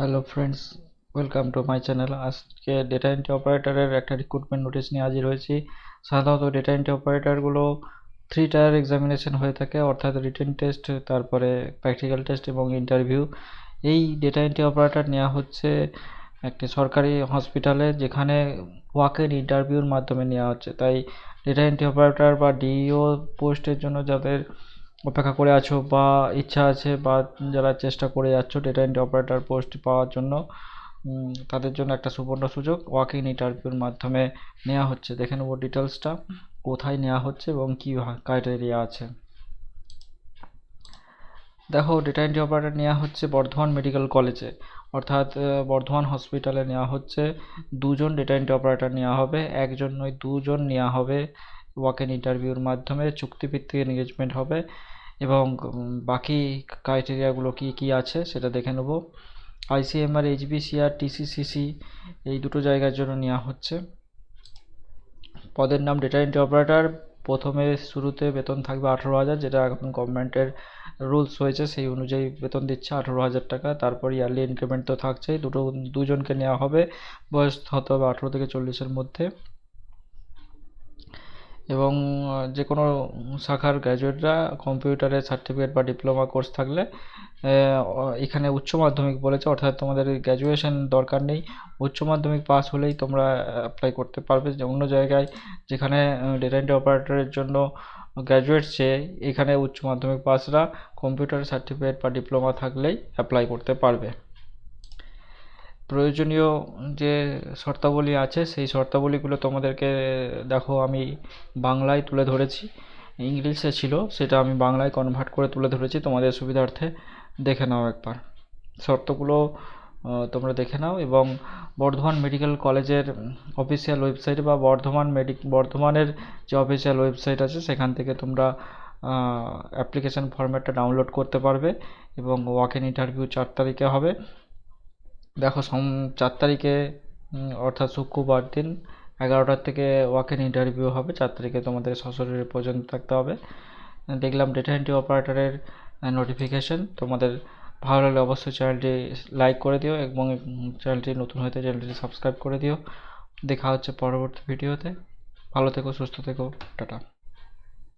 Hello friends welcome to my channel আজকে data entry অপারেটরের একটা রিক্রুটমেন্ট নোটিশ নিয়ে হাজির হয়েছি। সাধারণত ডেটা এন্ট্রি অপারেটরগুলো থ্রি টায়ার এক্সামিনেশন হয়ে থাকে, অর্থাৎ রিটেন টেস্ট তারপরে প্র্যাকটিক্যাল টেস্ট এবং ইন্টারভিউ এই ডেটা এন্ট্রি অপারেটর নেওয়া হচ্ছে একটি সরকারি হসপিটালে যেখানে ওয়াক ইন ইন্টারভিউর মাধ্যমে নেওয়া হচ্ছে। তাই ডেটা এন্ট্রি অপারেটর বা ডিইও পোস্টের জন্য যাদের অপেক্ষা করে আছো বা ইচ্ছা আছে বা যারা চেষ্টা করে যাচ্ছ ডেটা এন্ট্রি অপারেটর পোস্ট পাওয়ার জন্য তাদের জন্য একটা সুবর্ণ সুযোগ। ওয়াক ইন ইন্টারভিউর মাধ্যমে নেওয়া হচ্ছে। দেখে নেব ডিটেলসটা কোথায় নেওয়া হচ্ছে এবং কী ক্রাইটেরিয়া আছে? দেখো ডেটা এন্ট্রি অপারেটর নেওয়া হচ্ছে বর্ধমান মেডিকেল কলেজে অর্থাৎ বর্ধমান হসপিটালে নেওয়া হচ্ছে। দুজন ডেটা এন্ট্রি অপারেটর নেওয়া হবে। একজন নয়, দুজন নেওয়া হবে। ওয়াক ইন ইন্টারভিউর মাধ্যমে চুক্তিভিত্তিক এনগেজমেন্ট হবে এবং বাকি ক্রাইটেরিয়াগুলো কি কি আছে সেটা দেখে নেব। আইসিএমআর এইচবিসিআর টিসিসিসি এই দুটো জায়গার জন্য নেওয়া হচ্ছে। পদের নাম ডেটা এন্ট্রি অপারেটর প্রথমে শুরুতে বেতন থাকবে আঠেরো হাজার, যেটা এখন গভর্নমেন্টের রুলস হয়েছে, সেই অনুযায়ী বেতন দিচ্ছে আঠেরো হাজার টাকা। তারপর ইয়ারলি ইনক্রিমেন্ট তো থাকছেই, দুটো, দুজনকে নেওয়া হবে। বয়স হতে হবে আঠেরো থেকে চল্লিশের মধ্যে। এবং যে কোনো শাখার গ্র্যাজুয়েটরা কম্পিউটারের সার্টিফিকেট বা ডিপ্লোমা কোর্স থাকলে এখানে উচ্চ মাধ্যমিক বলেছে, অর্থাৎ তোমাদের গ্র্যাজুয়েশন দরকার নেই। উচ্চ মাধ্যমিক পাস হলেই তোমরা অ্যাপ্লাই করতে পারবে। যে অন্য জায়গায় যেখানে ডেটা অপারেটরের জন্য গ্র্যাজুয়েট চেয়ে এখানে উচ্চ মাধ্যমিক পাসরা কম্পিউটার সার্টিফিকেট বা ডিপ্লোমা থাকলেই অ্যাপ্লাই করতে পারবে। প্রয়োজনীয় যে শর্তাবলী আছে, সেই শর্তাবলীগুলো তোমাদেরকে দেখো, আমি বাংলায় তুলে ধরেছি। ইংলিশে ছিল, সেটা আমি বাংলায় কনভার্ট করে তুলে ধরেছি। তোমাদের সুবিধার্থে দেখে নাও একবার। শর্তগুলো তোমরা দেখে নাও এবং বর্ধমান মেডিকেল কলেজের অফিসিয়াল ওয়েবসাইট বা বর্ধমান মেডি বর্ধমানের যে অফিসিয়াল ওয়েবসাইট আছে, সেখান থেকে তোমরা অ্যাপ্লিকেশান ফর্ম্যাটটা ডাউনলোড করতে পারবে এবং ওয়াক ইন ইন্টারভিউ চার তারিখে হবে। দেখো, সোম চার তারিখে অর্থাৎ শুক্রবার দিন এগারোটার থেকে ওয়াক ইন ইন্টারভিউ হবে। চার তারিখে তোমাদের সশরীরে পর্যন্ত থাকতে হবে। দেখলাম ডেটা এন্ট্রি অপারেটরের নোটিফিকেশন তোমাদের ভালো লাগলে অবশ্যই চ্যানেলটি লাইক করে দিও এবং চ্যানেলটি নতুন হতে চ্যানেলটি সাবস্ক্রাইব করে দিও। দেখা হচ্ছে পরবর্তী ভিডিওতে ভালো থেকো, সুস্থ থেকো। টাটা।